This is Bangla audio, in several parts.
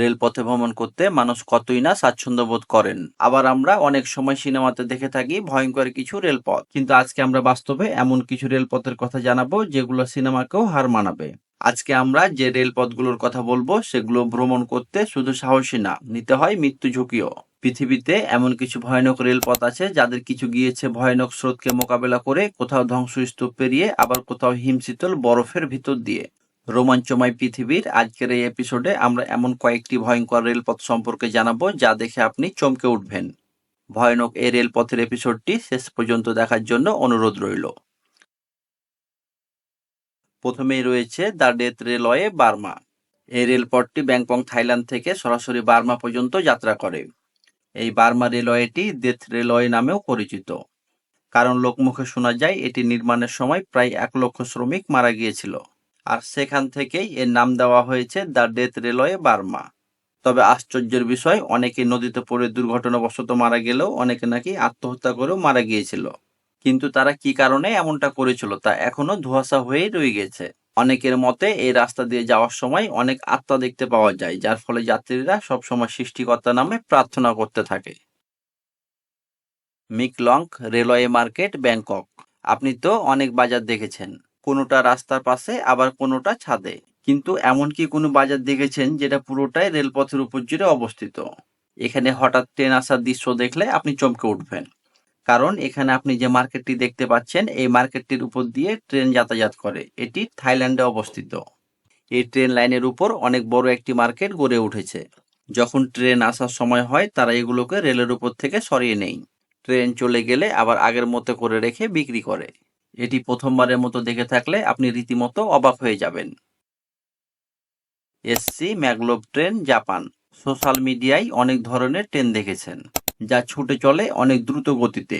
রেলপথে ভ্রমণ করতে মানুষ কতই না স্বাচ্ছন্দ্য বোধ করেন। আবার আমরা অনেক সময় সিনেমাতে দেখে থাকি ভয়ঙ্কর কিছু রেলপথ। কিন্তু আজকে আমরা বাস্তবে এমন কিছু রেলপথের কথা জানাব যেগুলো সিনেমাকেও হার মানাবে। আজকে আমরা যে রেলপথগুলোর কথা বলব সেগুলো ভ্রমণ করতে শুধু সাহসী না, নিতে হয় মৃত্যু ঝুঁকিও। পৃথিবীতে এমন কিছু ভয়ানক রেলপথ আছে যাদের কিছু গিয়েছে ভয়ানক স্রোতকে মোকাবেলা করে কোথাও ধ্বংসস্তূপ পেরিয়ে আবার কোথাও হিমশীতল বরফের ভিতর দিয়ে। রোমাঞ্চময় পৃথিবীর। আজকের এই এপিসোডে আমরা এমন কয়েকটি ভয়ঙ্কর রেলপথ সম্পর্কে জানাব, যা দেখে আপনি চমকে উঠবেন। ভয়ানক এই রেলপথের এপিসোডটি শেষ পর্যন্ত দেখার জন্য অনুরোধ রইল। প্রথমেই রয়েছে দ্য ডেথ রেলওয়ে বার্মা। এই রেলপথটি ব্যাংকং থাইল্যান্ড থেকে সরাসরি বার্মা পর্যন্ত যাত্রা করে। এই বার্মা রেলওয়েটি ডেথ রেলওয়ে নামেও পরিচিত। কারণ লোকমুখে শোনা যায়, এটি নির্মাণের সময় প্রায় এক লক্ষ শ্রমিক মারা গিয়েছিল। আর সেখান থেকেই এর নাম দেওয়া হয়েছে দ্য ডেথ রেলওয়ে বার্মা। তবে আশ্চর্যের বিষয়, অনেকে নদীতে পড়ে দুর্ঘটনাবশত মারা গেলেও অনেকে নাকি আত্মহত্যা করেও মারা গিয়েছিল। কিন্তু তারা কি কারণে এমনটা করেছিল তা এখনও ধোঁয়াশা হয়েই রয়ে গেছে। অনেকের মতে এই রাস্তা দিয়ে যাওয়ার সময় অনেক আত্মা দেখতে পাওয়া যায়, যার ফলে যাত্রীরা সবসময় সৃষ্টিকর্তা নামে প্রার্থনা করতে থাকে। Maeklong railway market, Bangkok. আপনি তো অনেক বাজার দেখেছেন। কোনোটা রাস্তার পাশে, আবার কোনোটা ছাদে। কিন্তু এমন কি কোনো বাজার দেখেছেন যেটা পুরোটাই রেলপথের উপর জুড়ে অবস্থিত। এখানে হঠাৎ ট্রেন আসার দৃশ্য দেখলে আপনি চমকে উঠবেন। কারণ এখানে আপনি যে মার্কেটটি দেখতে পাচ্ছেন, এই মার্কেটটির উপর দিয়ে ট্রেন যাতায়াত করে। এটি থাইল্যান্ডে অবস্থিত। এই ট্রেন লাইনের উপর অনেক বড় একটি মার্কেট গড়ে উঠেছে। যখন ট্রেন আসার সময় হয়, তারা এগুলোকে রেলের উপর থেকে সরিয়ে নেই ট্রেন চলে গেলে আবার আগের মতো করে রেখে বিক্রি করে। এটি প্রথমবারের মতো দেখে থাকলে আপনি রীতিমতো অবাক হয়ে যাবেন। SC maglev train, Japan. Social মিডিয়ায় অনেক ধরনের ট্রেন দেখেছেন, যা ছুটে চলে অনেক দ্রুত গতিতে।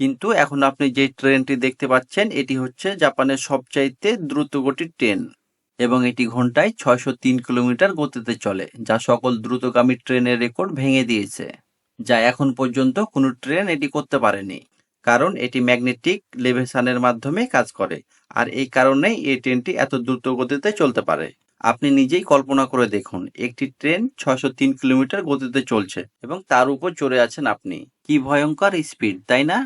কিন্তু এখন আপনি যে ট্রেনটি দেখতে পাচ্ছেন, এটি হচ্ছে জাপানের সবচাইতে দ্রুত গতির ট্রেন এবং এটি ঘন্টায় ছয়শো তিন কিলোমিটার গতিতে চলে, যা সকল দ্রুতগামী ট্রেনের রেকর্ড ভেঙে দিয়েছে, যা এখন পর্যন্ত কোনো ট্রেন এটি করতে পারেনি। কারণ এটি ম্যাগনেটিক লেভেশনের মাধ্যমে কাজ করে। আর এই কারণেই এই ট্রেনটি এত দ্রুত গতিতে চলতে পারে। আপনি নিজেই কল্পনা করে দেখুন, একটি ট্রেন ছয়শো তিন কিলোমিটার গতিতে চলছে এবং তার উপর চড়ে আছেন আপনি। কি ভয়ঙ্কর স্পিড, তাই না?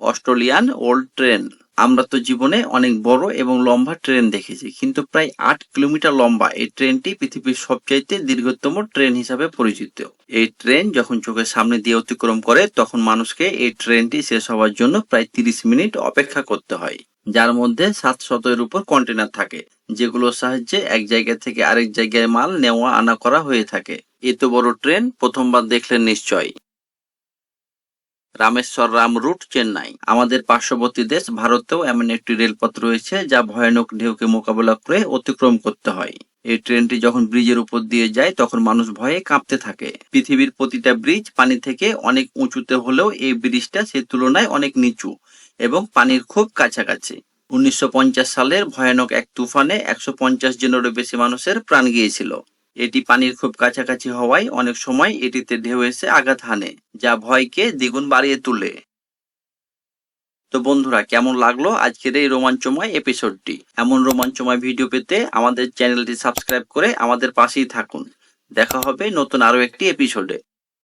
Australian old train. আমরা তো জীবনে অনেক বড় এবং লম্বা ট্রেন দেখেছি, কিন্তু প্রায় আট কিলোমিটার লম্বা এই ট্রেনটি পৃথিবীর সবচাইতে দীর্ঘতম ট্রেন হিসাবে পরিচিত। এই ট্রেন যখন চোখের সামনে দিয়ে অতিক্রম করে, তখন মানুষকে এই ট্রেনটি শেষ হওয়ার জন্য প্রায় তিরিশ মিনিট অপেক্ষা করতে হয়, যার মধ্যে সাত শতের উপর কন্টেনার থাকে, যেগুলোর সাহায্যে এক জায়গা থেকে আরেক জায়গায় মাল নেওয়া আনা করা হয়ে থাকে। এত বড় ট্রেন প্রথমবার দেখলেন নিশ্চয়ই। Rameswaram route, Chennai. আমাদের পার্শ্ববর্তী দেশ ভারতেও এমন একটি রেলপথ রয়েছে যা ভয়ানক ঢেউকে মোকাবেলা করে অতিক্রম করতে হয়। এই ট্রেনটি যখন ব্রিজের উপর দিয়ে যায়, তখন মানুষ ভয়ে কাঁপতে থাকে। পৃথিবীর প্রতিটা ব্রিজ পানি থেকে অনেক উঁচুতে হলেও এই ব্রিজটা সে তুলনায় অনেক নিচু এবং পানির খুব কাছাকাছি। উনিশশো পঞ্চাশ সালের ভয়ানক এক তুফানে একশো পঞ্চাশ জনেরও বেশি মানুষের প্রাণ গিয়েছিল। এটি পানির খুব কাছাকাছি হওয়ায় অনেক সময় এটিতে ঢেউ এসে আঘাত হানে, যা ভয়কে দ্বিগুণ বাড়িয়ে তোলে। তো বন্ধুরা, কেমন লাগল আজকের এই রোমাঞ্চময় এপিসোডটি? এমন রোমাঞ্চময় ভিডিও পেতে আমাদের চ্যানেলটি সাবস্ক্রাইব করে আমাদের পাশেই থাকুন। দেখা হবে নতুন আরও একটি এপিসোডে।